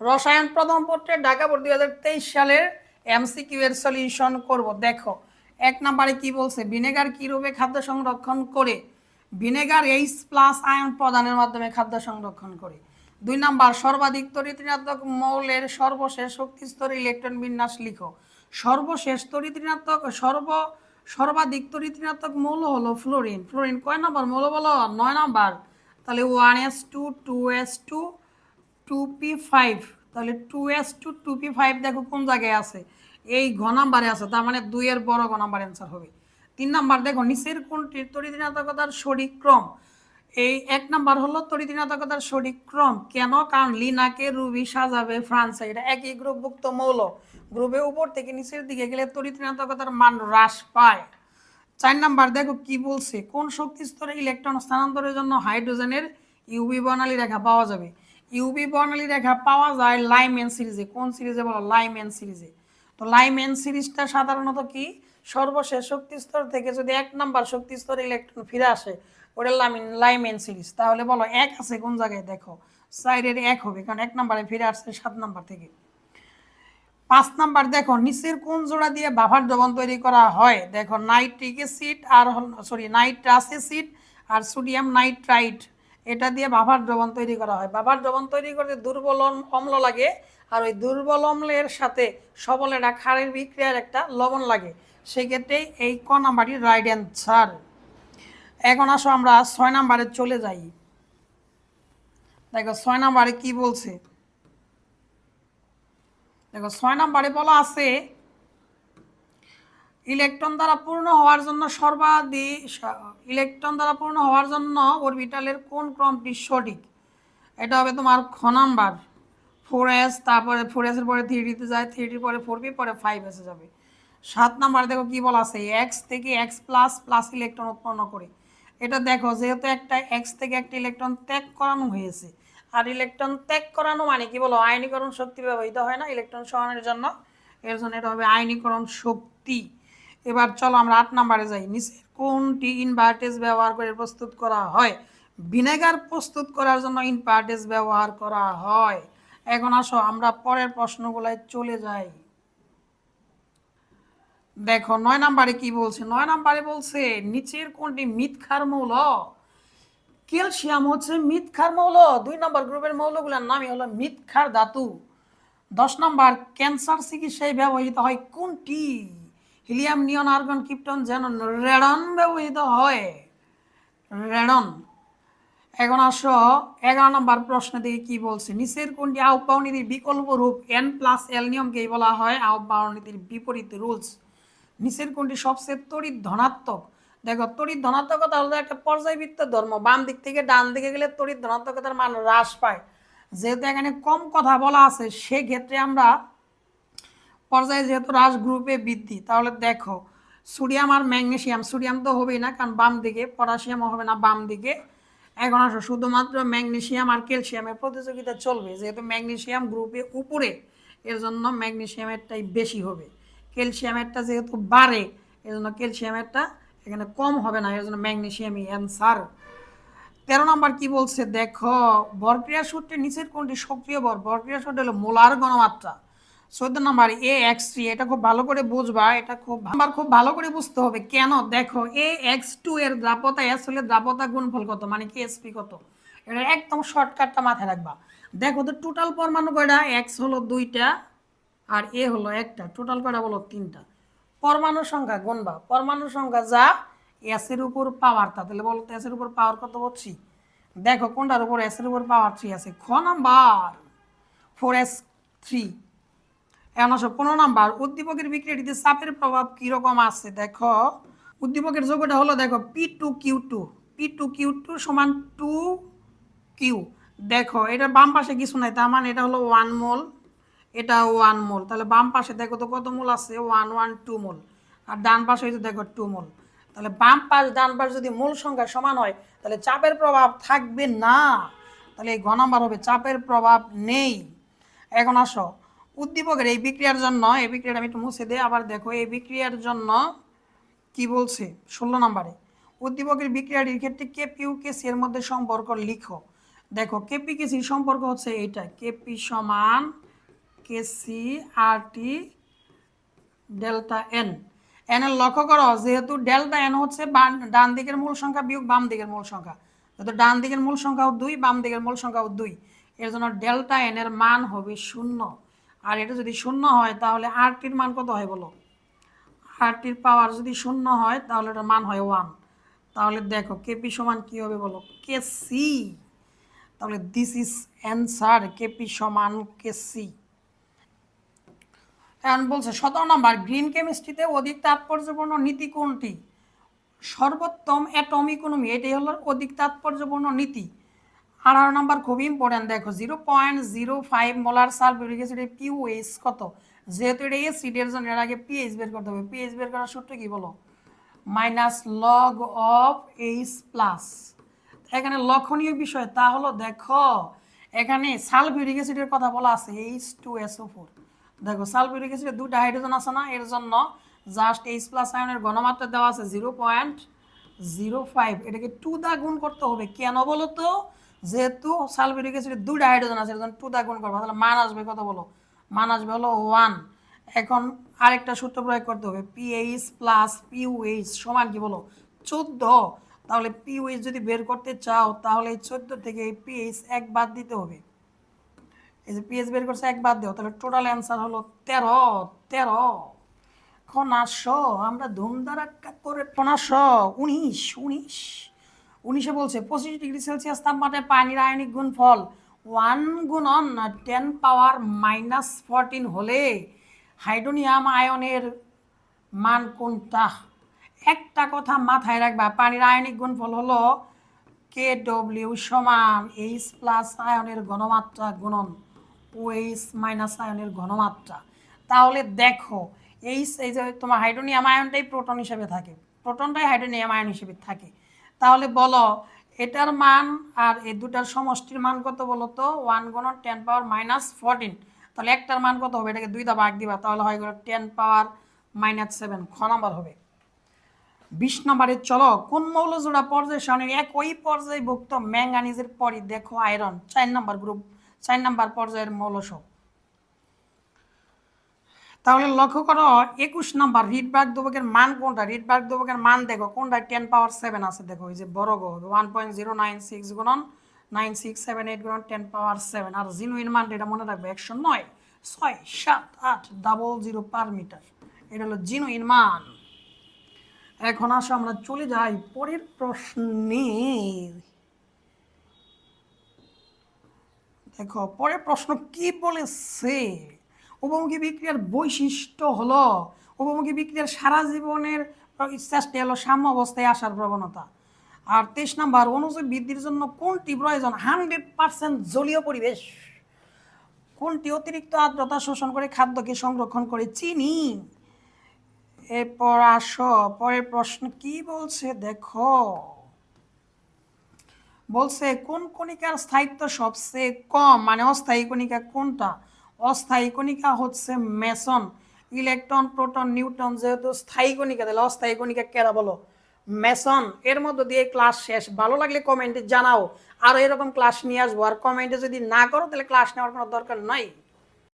রসায়ন প্রথম পত্রে ঢাকা বোর্ড দুই হাজার তেইশ সালের এমসিকিউ এর সলিউশন করব। দেখো, এক নম্বরে কি বলছে? ভিনেগার কি রূপে খাদ্য সংরক্ষণ করে? ভিনেগার এইচ প্লাস আয়ন প্রদানের মাধ্যমে খাদ্য সংরক্ষণ করে। দুই নাম্বার, সর্বাধিক তরিতৃণাত্মক মৌলের সর্বশেষ শক্তিস্তর ইলেকট্রন বিন্যাস লিখো। সর্বশেষ তরিতৃণাত্মক সর্ব, সর্বাধিক তরিতৃণাত্মক মৌল হলো ফ্লোরিন। ফ্লোরিন কয় নম্বর মৌল বলো? নয় নাম্বার। তাহলে one S two two S two two P five তাহলে two S two two P five দেখো কোন জায়গায় আছে? এই ঘ নাম্বারে আছে, তার মানে দুইয়ের বড় ঘ নাম্বার অ্যান্সার হবে। তিন নাম্বার দেখো, নিচের কোনটির তরিদিনাত্মকতার সঠিক এই এক নাম্বার হলো তরিদিনাত্মকতার সঠিক কেন? কারণ লিনাকে রুবি সাজাবে ফ্রান্সে, এটা একই গ্রুপভুক্ত মৌল। গ্রুপে উপর থেকে নিচের দিকে গেলে তরিদিনাত্মকতার মান হ্রাস পায়। চার নাম্বার দেখো, কি বলছে? কোন শক্তি স্তরে ইলেকট্রন স্থানান্তরের জন্য হাইড্রোজেনের ইউবি বর্ণালী রেখা পাওয়া যাবে? ইউবি বর্ণালী রেখা পাওয়া যায় লাইমেন সিরিজে কোন সিরিজে বলো? লাইমেন সিরিজে তো লাইমেন সিরিজটা সাধারণত কি? সর্বশেষ শক্তি স্তর থেকে যদি এক নাম্বার শক্তি স্তরে ইলেকট্রন ফিরে আসে ওটা লামিন লাইমেন সিরিজ তাহলে বলো, এক আছে কোন জায়গায়? দেখো সাইডের এক হবে, কারণ এক নাম্বারে ফিরে আসছে সাত নাম্বার থেকে। পাঁচ নাম্বার, দেখো, নিচের কোন জোড়া দিয়ে বাফার দ্রবণ তৈরি করা হয়? দেখো, নাইট্রিক অ্যাসিড আর সরি নাইট্রাস অ্যাসিড আর সোডিয়াম নাইট্রাইট। এটা দিয়ে বাবার দ্রবণ তৈরি করা হয়। বাবার দ্রবণ তৈরি করতে দুর্বল অম্ল লাগে আর ওই দুর্বল অম্লের সাথে সবল একটা ক্ষারের বিক্রিয়ার একটা লবণ লাগে। সেক্ষেত্রে এই ক নাম্বারটি রাইট অ্যান্সার এখন আসো আমরা ছয় নাম্বারে চলে যাই। দেখো ছয় নাম্বারে কি বলছে? দেখো ছয় নাম্বারে বলা আছে ইলেকট্রন দ্বারা পূর্ণ হওয়ার জন্য সর্বাধিক ইলেকট্রন দ্বারা পূর্ণ হওয়ার জন্য অরবিটালের কোন ক্রমটি সঠিক? এটা হবে তোমার খ নাম্বার। ফোর এস তারপরে ফোর এসের পরে থ্রিডিতে যায় থ্রিডির পরে ফোর বি পরে ফাইভ এসে যাবে। সাত নাম্বার, দেখো কি বলা আছে এক্স থেকে এক্স প্লাস প্লাস ইলেকট্রন উৎপন্ন করে। এটা দেখো, যেহেতু একটা এক্স থেকে একটা ইলেকট্রন ত্যাগ করানো হয়েছে, আর ইলেকট্রন ত্যাগ করানো মানে কি বলো? আয়নীকরণ শক্তি ব্যবহৃত হয় না, ইলেকট্রন সরানোর জন্য। এর জন্য এটা হবে আয়নীকরণ শক্তি। এবার চলো আমরা আট নাম্বারে যাই। নিচের কোনটি ইনভার্টেজ ব্যবহার করে প্রস্তুত করা হয়? ভিনেগার প্রস্তুত করার জন্য ইনভার্টেজ ব্যবহার করা হয়। এখন আসো, আমরা পরের প্রশ্নগুলায় চলে যাই। দেখো, নয় নাম্বারে কি বলছে? নয় নাম্বারে বলছে, নিচের কোনটি মিথ্যার মৌল? ক্যালসিয়াম হচ্ছে মিথ্যার মৌল। দুই নম্বর গ্রুপের মৌলগুলোর নামই হলো মিথ্যার ধাতু। দশ নম্বর, ক্যান্সার চিকিৎসায় ব্যবহৃত হয় কোনটি? হিলিয়াম নিয়ন আর্গন কিপ্টন যেন রেডন ব্যবহৃত হয়। রেডন। এখন আসো, এগারো নম্বর প্রশ্ন থেকে কি বলছে? নিচের কোনটি আহ্বান নীতির বিকল্প রূপ? এন প্লাস এল নিয়মকেই বলা হয় আহ্বান নীতির বিপরীত রুলস। নিচের কোনটি সবচেয়ে তড়িৎ ধনাত্মক? দেখো, তড়িৎ ধনাত্মকতা হলো একটা পর্যায়বৃত্ত ধর্ম। বাম দিক থেকে ডান দিকে গেলে তড়িৎ ধনাত্মকতার মান হ্রাস পায়। যেহেতু এখানে কম কথা বলা আছে, সেক্ষেত্রে আমরা পর্যায়ে যেহেতু হ্রাস গ্রুপে বৃদ্ধি, তাহলে দেখো, সোডিয়াম আর ম্যাগনেশিয়াম সোডিয়াম তো হবেই না, কারণ বাম দিকে পটাশিয়ামও হবে না, বাম দিকে। এখন আসো, শুধুমাত্র ম্যাগনেশিয়াম আর ক্যালসিয়ামের প্রতিযোগিতা চলবে, যেহেতু ম্যাগনেসিয়াম গ্রুপে উপরে, এর জন্য ম্যাগনেশিয়ামেরটাই বেশি হবে। ক্যালসিয়ামেরটা যেহেতু বাড়ে, এর জন্য ক্যালসিয়ামেরটা এখানে কম হবে না, এর জন্য ম্যাগনেসিয়ামই অ্যান্সার। তেরো নম্বর কি বলছে? দেখো বরক্রিয়া সূত্রের নিচের কোনটি সক্রিয় বর? বরক্রিয়া সূত্র হলো মোলার গণমাত্রা চোদ্দ নম্বর, এ, এক্স, থ্রি, এটা খুব ভালো করে বুঝবা, এটা খুব আমার খুব ভালো করে বুঝতে হবে, কেন? দেখো, এ, এক্স, টু এর দ্রাপতা এস হলে দ্রাপতা গুণফল কত? মানে কি এসপি কত? এটা একদম শর্টকাটটা মাথায় রাখবা। দেখো তো টোটাল পরমাণু কয়টা? এক্স হলো দুইটা আর এ হলো একটা। টোটাল কয়টা বলো? তিনটা। পরমাণু সংখ্যা গুনবা। পরমাণু সংখ্যা যা এসের উপর পাওয়ার তা তাহলে বলো এসের উপর পাওয়ার কত হচ্ছি? দেখো কোনটার উপর এসের উপর পাওয়ার থ্রি আছে? খ নাম্বার ফোর এস থ্রি এখন আসো, পনেরো নাম্বার, উদ্দীপকের বিক্রিয়াটিতে চাপের প্রভাব কীরকম আছে? দেখো, উদ্দীপকের যোগ্যটা হলো, দেখো P two Q two P two Q two সমান টু কিউ দেখো, এটা বাম পাশে কিছু নাই, তার মানে এটা হলো ওয়ান মোল এটা ওয়ান মোল তাহলে বাম পাশে দেখো তো কত মোল আছে? ওয়ান ওয়ান টু মোল আর ডান পাশে হয়তো দেখো টু মোল তাহলে বাম পাশ, ডান পাশ যদি মূল সংখ্যা সমান হয়, তাহলে চাপের প্রভাব থাকবে না। তাহলে এই ঘ নাম্বার হবে, চাপের প্রভাব নেই। এখন আসো উদ্দীপকের এই বিক্রিয়ার জন্য, এই বিক্রিয়াটা আমি একটু মুছে দিই। আবার দেখো, এই বিক্রিয়ার জন্য কি বলছে? ষোলো নম্বরে, উদ্দীপকের বিক্রিয়াটির ক্ষেত্রে কে পিউ কে সি এর মধ্যে সম্পর্ক লিখো। দেখো কেপি কেসি সম্পর্ক হচ্ছে এইটা, কেপি সমান কেসি আর টি ডেল্টা এন। এন এর লক্ষ্য করো, যেহেতু ডেল্টা এন হচ্ছে ডান দিকের মূল সংখ্যা বিয়োগ বাম দিকের মূল সংখ্যা। যেহেতু ডান দিকের মূল সংখ্যাও দুই, বাম দিকের মূল সংখ্যাও দুই, এর জন্য ডেল্টা এন এর মান হবে শূন্য। আর এটা যদি শূন্য হয়, তাহলে আর টির মান কত হয় বলো? আর টির পাওয়ার যদি শূন্য হয়, তাহলে এটার মান হয় ওয়ান তাহলে দেখো কেপি সমান কি হবে বলো? কে সি তাহলে দিস ইজ অ্যান্সার কেপি সমান কে সি এখন বলছে, সতেরো নম্বর গ্রিন কেমিস্ট্রিতে অধিক তাৎপর্যপূর্ণ নীতি কোনটি? সর্বোত্তম অ্যাটম ইকোনমি এটাই হলো অধিক তাৎপর্যপূর্ণ নীতি। আঠারো নম্বর খুবই ইম্পর্টেন্ট দেখো zero point zero five molar sulphuric অ্যাসিডের পিউএইচ কত? যেহেতু এটা এসিডের জন্য, এর আগে পিএইচ বের করতে হবে। পিএইচ বের করার সূত্র কি বলো? Minus log of H plus এখানে লক্ষণীয় বিষয়, তা হলো দেখো, এখানে সালফিউরিক অ্যাসিডের কথা বলা আছে এইচ টু এসও ফোর দেখো সালফিউরিক অ্যাসিডে দুটা হাইড্রোজেন আছে না? এর জন্য জাস্ট এইচ প্লাস আয়নের ঘনমাত্রা দেওয়া আছে জিরো পয়েন্ট জিরো ফাইভ এটাকে টু দা গুণ করতে হবে। কেন বলো তো? যেহেতু সালফিউরিক অ্যাসিডে দুটা হাইড্রোজেন আছে এর জন্য টু দা গুণ করব, তাহলে মান আসবে, কত বলো? মান আসবে হলো ওয়ান এখন আরেকটা সূত্র প্রয়োগ করতে হবে পিএইচ প্লাস পিউএইচ সমান কি বলো? চোদ্দ। তাহলে পিউএইচ যদি বের করতে চাও, তাহলে এই চোদ্দ থেকে এই পিএইচ এক বাদ দিতে হবে। এই যে পিএইচ বের করছে, এক বাদ দেও, তাহলে টোটাল অ্যান্সার হলো তেরো তেরো। খনাশো আমরা ধুমধারাক্কা করে খনাশো উনিশ উনিশ। উনিশে বলছে, পঁচিশ ডিগ্রি সেলসিয়াস তাপমাত্রায় পানির আয়নিক গুণফল ওয়ান গুণন টেন পাওয়ার মাইনাস ফোরটিন হলে হাইড্রোনিয়াম আয়নের মান কোনটা? একটা কথা মাথায় রাখবা, পানির আয়নিক গুণফল হলো কে ডব্লিউ সমান এইচ প্লাস আয়নের ঘনমাত্রা গুণন ও এইচ মাইনাস আয়নের ঘনমাত্রা। তাহলে দেখো, এইচ, এই যে তোমার হাইড্রোনিয়াম আয়নটাই প্রোটন হিসেবে থাকে। প্রোটনটাই হাইড্রোনিয়াম আয়ন হিসেবে থাকে। তাহলে বলো, এটার মান আর এই দুটার সমষ্টির মান কত বলো তো? ওয়ান গুণন টেন পাওয়ার মাইনাস ফোরটিন তাহলে একটার মান কত হবে? এটাকে দুইটা ভাগ দিবা, তাহলে হয় গেল টেন পাওয়ার মাইনাস সেভেন খ নাম্বার হবে। বিশ নম্বরে চলো, কোন মৌলজোড়া পর্যায় সারণীর একই পর্যায়ভুক্ত ম্যাঙ্গানিজের পরই দেখো আয়রন চার নম্বর গ্রুপ চার নম্বর পর্যায়ের মৌলসব তাহলে লক্ষ্য করো, একুশ নম্বর রিডবার্গ দুবকের মান কোনটা? রিডবার্গ দুবকের মান দেখো, কোনটা? টেন পাওয়ার সেভেন আছে দেখো, এই যে বড় গো one point zero nine six গুণন নাইন সিক্স সেভেন এইট গুণন টেন পাওয়ার সেভেন আর জিনুইন মান এটা মনে রাখবে, একশো নয়, ছয়, সাত, আট ডাবল জিরো পার মিটার এটা হলো জিনুইন মান। এখন আসো আমরা চলে যাই পরের প্রশ্নে। দেখো, পরের প্রশ্ন কি বলেছে? উপমুখী বিক্রিয়ার বৈশিষ্ট্য হলো উপমুখী বিক্রিয়ার সারা জীবনের চেষ্টা হলো সাম্য অবস্থায় আসার প্রবণতা। আর তেইশ নাম্বার অনুযোগ বৃদ্ধির জন্য কোনটি প্রয়োজন? হান্ড্রেড পার্সেন্ট জলীয় পরিবেশ। কোনটি অতিরিক্ত আর্দ্রতা শোষণ করে খাদ্যকে সংরক্ষণ করে? চিনি। এরপর আসো, পরের প্রশ্ন কি বলছে? দেখো। বলছে, কোন কণিকার স্থায়িত্ব সবচেয়ে কম? মানে অস্থায়ী কণিকা কোনটা? অস্থায়ী কণিকা হচ্ছে মেসন, ইলেকট্রন, প্রোটন নিউটন যেহেতু স্থায়ী কণিকা, তাহলে অস্থায়ী কণিকা কেরা বলো? মেসন। এর মধ্য দিয়ে ক্লাস শেষ। ভালো লাগলে কমেন্টে জানাও। আর এরকম ক্লাস নিয়ে আসব। আর কমেন্টে যদি না করো, তাহলে ক্লাস নেওয়ার কোনো দরকার নাই।